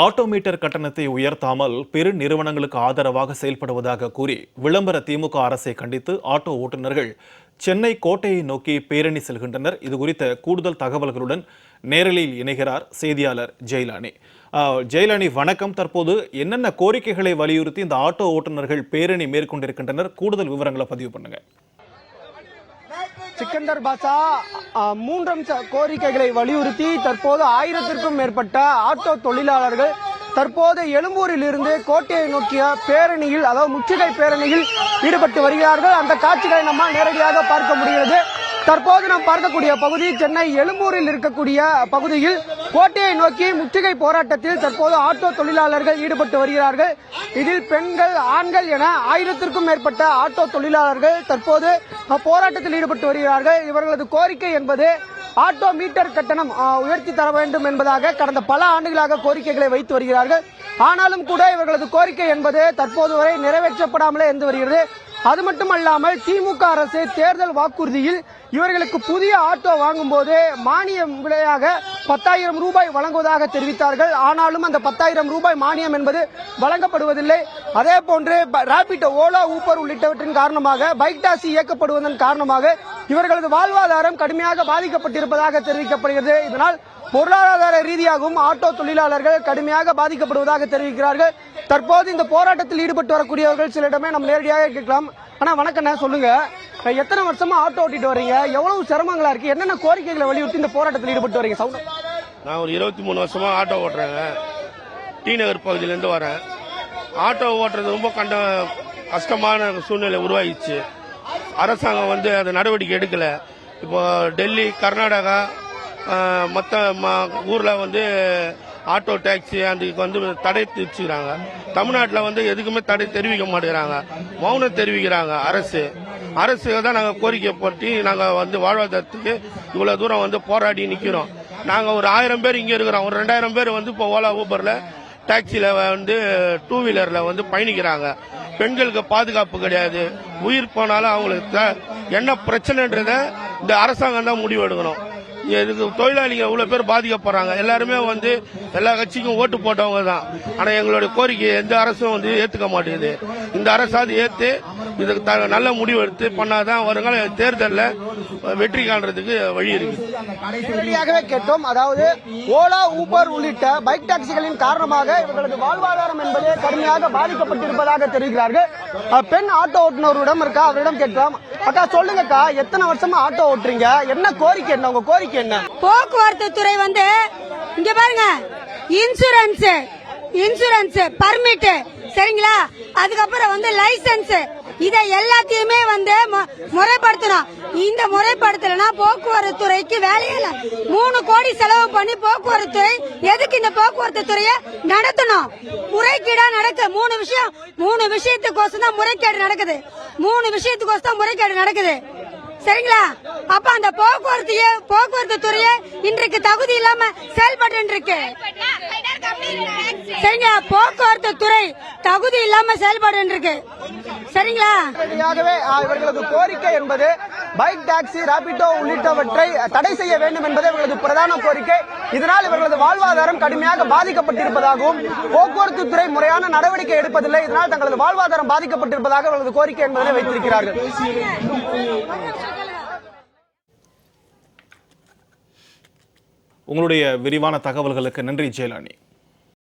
Auto meter கட்டணத்தை உயர்த்தாமல் பெரு நிறுவனங்களுக்கு ஆதரவாக செயல்படுவதாக கூறி விளம்பர திமுக அரசை கண்டித்து ஆட்டோ ஓட்டுநர்கள் சென்னை கோட்டையை நோக்கி பேரணி செல்கின்றனர். இது குறித்த கூடுதல் தகவல்களுடன் நேரலில் இணைகிறார் செய்தியாளர் ஜெயலானி. ஜெயலானி வணக்கம். தற்போது என்னென்ன கோரிக்கைகளை வலியுறுத்தி இந்த ஆட்டோ ஓட்டுநர்கள் பேரணி மேற்கொண்டிருக்கின்றனர்? கூடுதல் விவரங்களை பதிவு பண்ணுங்க. சிக்கந்தர் பாஷா மூன்றம் கோரிக்கைகளை வலியுறுத்தி தற்போது ஆயிரத்திற்கும் மேற்பட்ட ஆட்டோ தொழிலாளர்கள் தற்போது எழும்பூரில் இருந்து கோட்டையை நோக்கிய பேரணியில் அதாவது முற்றுகை பேரணியில் ஈடுபட்டு வருகிறார்கள். அந்த காட்சிகளை நம்மால் நேரடியாக பார்க்க முடிகிறது. தற்போது நாம் பார்க்கக்கூடிய பகுதி சென்னை எழும்பூரில் இருக்கக்கூடிய பகுதியில் கோட்டையை நோக்கி முற்றுகை போராட்டத்தில் தற்போது ஆட்டோ தொழிலாளர்கள் ஈடுபட்டு வருகிறார்கள். இதில் பெண்கள் ஆண்கள் என ஆயிரத்திற்கும் மேற்பட்ட ஆட்டோ தொழிலாளர்கள் தற்போது போராட்டத்தில் ஈடுபட்டு வருகிறார்கள். இவர்களது கோரிக்கை என்பது ஆட்டோ மீட்டர் கட்டணம் உயர்த்தி தர வேண்டும் என்பதாக கடந்த பல ஆண்டுகளாக கோரிக்கைகளை வைத்து வருகிறார்கள். ஆனாலும் கூட இவர்களது கோரிக்கை என்பது தற்போது வரை நிறைவேற்றப்படாமலே இருந்து வருகிறது. அது மட்டுமல்லாமல் திமுக அரசு தேர்தல் வாக்குறுதியில் இவர்களுக்கு புதிய ஆட்டோ வாங்கும்போது மானியம் விலையாக பத்தாயிரம் ரூபாய் வழங்குவதாக தெரிவித்தார்கள். ஆனாலும் அந்த பத்தாயிரம் ரூபாய் மானியம் என்பது வழங்கப்படுவதில்லை. அதே போன்று ப- ராபிடோ ஓலா ஊப்பர் உள்ளிட்டவற்றின் காரணமாக பைக் டாக்ஸி இயக்கப்படுவதன் காரணமாக இவர்களது வாழ்வாதாரம் கடுமையாக பாதிக்கப்பட்டிருப்பதாக தெரிவிக்கப்படுகிறது. இதனால் பொருளாதார ரீதியாகவும் ஆட்டோ தொழிலாளர்கள் கடுமையாக பாதிக்கப்படுவதாக தெரிவிக்கிறார்கள். தற்போது இந்த போராட்டத்தில் ஈடுபட்டு வரக்கூடியவர்கள் சிலரிடமே நம்ம நேரடியாக கேட்கலாம். ஆனால் வணக்கண்ணே சொல்லுங்க. எத்தனை வருஷமா ஆட்டோ ஓட்டிட்டு வரீங்க? எவ்வளவு சிரமங்களா இருக்கு? என்னென்ன கோரிக்கைகளை வலியுறுத்தி இந்த போராட்டத்தில் ஈடுபட்டு வரீங்க? சவுண்ட். நான் ஒரு இருபத்தி மூணு வருஷமா ஆட்டோ ஓட்டுறேங்க. டி நகர் பகுதியிலேருந்து வரேன். ஆட்டோ ஓட்டுறது ரொம்ப கண்ட கஷ்டமான சூழ்நிலை உருவாகிச்சு அரசாங்கம் வந்து அந்த நடவடிக்கை எடுக்கல. இப்போ டெல்லி கர்நாடகா மற்ற ஊரில் வந்து ஆட்டோ டாக்ஸி அதுக்கு வந்து தடை தெரிவிச்சுக்கிறாங்க தமிழ்நாட்டில் வந்து எதுக்குமே தடை தெரிவிக்க மாட்டேங்கிறாங்க. மௌனம் தெரிவிக்கிறாங்க அரசு. அரசு தான் நாங்கள் கோரிக்கை போட்டு நாங்கள் வந்து வாழ்வாதாரத்துக்கு இவ்வளோ தூரம் வந்து போராடி நிற்கிறோம் நாங்கள் ஒரு ஆயிரம் பேர் இங்கே இருக்கிறோம். ஒரு ரெண்டாயிரம் பேர் வந்து இப்போ ஓலா ஊபரில் டாக்ஸியில் வந்து டூ வீலரில் வந்து பயணிக்கிறாங்க. பெண்களுக்கு பாதுகாப்பு கிடையாது. உயிர் போனாலும் அவங்களுக்கு என்ன பிரச்சனைன்றத இந்த அரசாங்கம் தான் முடிவு எடுக்கணும் இதுக்கு தொழிலாளிங்க இவ்வளவு பேர் பாதிக்கப்படுறாங்க. எல்லாருமே வந்து எல்லா கட்சிக்கும் ஓட்டு போட்டவங்க தான் ஆனா எங்களுடைய கோரிக்கையை எந்த அரசும் வந்து ஏத்துக்க மாட்டேங்குது. இந்த அரசாவது ஏத்து இதுக்கு த- நல்ல முடிவு எடுத்து பண்ணாதான் வருங்கால தேர்தலில் வெற்றி காண்றதுக்கு வழி இருக்கு. கேட்டோம். அதாவது ஓலா ஊபர் உள்ளிட்ட பைக் டாக்ஸிகளின் காரணமாக இவர்களது வாழ்வாதாரம் என்பது கடுமையாக பாதிக்கப்பட்டிருப்பதாக தெரிவிக்கிறார்கள். அஹ், பெண் ஆட்டோ ஓட்டுநரிடம் இருக்கா? அவரிடம் கேட்கலாம். அக்கா சொல்லுங்கக்கா எத்தனை வருஷமா ஆட்டோ ஓட்டுறீங்க? என்ன கோரிக்கை என்ன? உங்க கோரிக்கை என்ன? போக்குவரத்து துறை வந்து இங்க பாருங்க இன்சூரன்ஸ் இன்சூரன்ஸ் பர்மிட் சரிங்களா? அதுக்கப்புறம் வந்து லைசன்ஸ் இதை எல்லாத்தையுமே வந்து முறைப்படுத்தணும். இந்த முறைப்படுத்தலைன்னா போக்குவரத்து துறைக்கு வேலையில மூணு கோடி செலவு பண்ணி போக்குவரத்து துறை எதுக்கு இந்த போக்குவரத்து துறையை நடத்தணும்? முறைகேடா நடக்கு. மூணு விஷயம் மூணு விஷயத்துக்கோசம் தான் முறைகேடு நடக்குது. மூணு விஷயத்துக்கோசம் தான் முறைகேடு நடக்குது. சரிங்களா? அப்ப அந்த போக்குவரத்து போக்குவரத்து துறைய இன்றைக்கு தகுதி இல்லாம செயல்பட்டு இருக்கு சரிங்களா போக்குவரத்து துறை தகுதி இல்லாம செயல்பட்டு இருக்கு சரிங்களா? இவர்களது கோரிக்கை என்பது பைக் டாக்ஸி ராபிடோ உள்ளிட்டவற்றை தடை செய்ய வேண்டும் என்பது இவர்களது பிரதான கோரிக்கை. இதனால் இவர்களது வாழ்வாதாரம் கடுமையாக பாதிக்கப்பட்டிருப்பதாகவும் போக்குவரத்து துறை முறையான நடவடிக்கை எடுப்பதில்லை. இதனால் தங்களது வாழ்வாதாரம் பாதிக்கப்பட்டிருப்பதாக இவர்களது கோரிக்கை என்பதை வைத்திருக்கிறார்கள். உங்களுடைய விரிவான தகவல்களுக்கு நன்றி ஜெயலானி.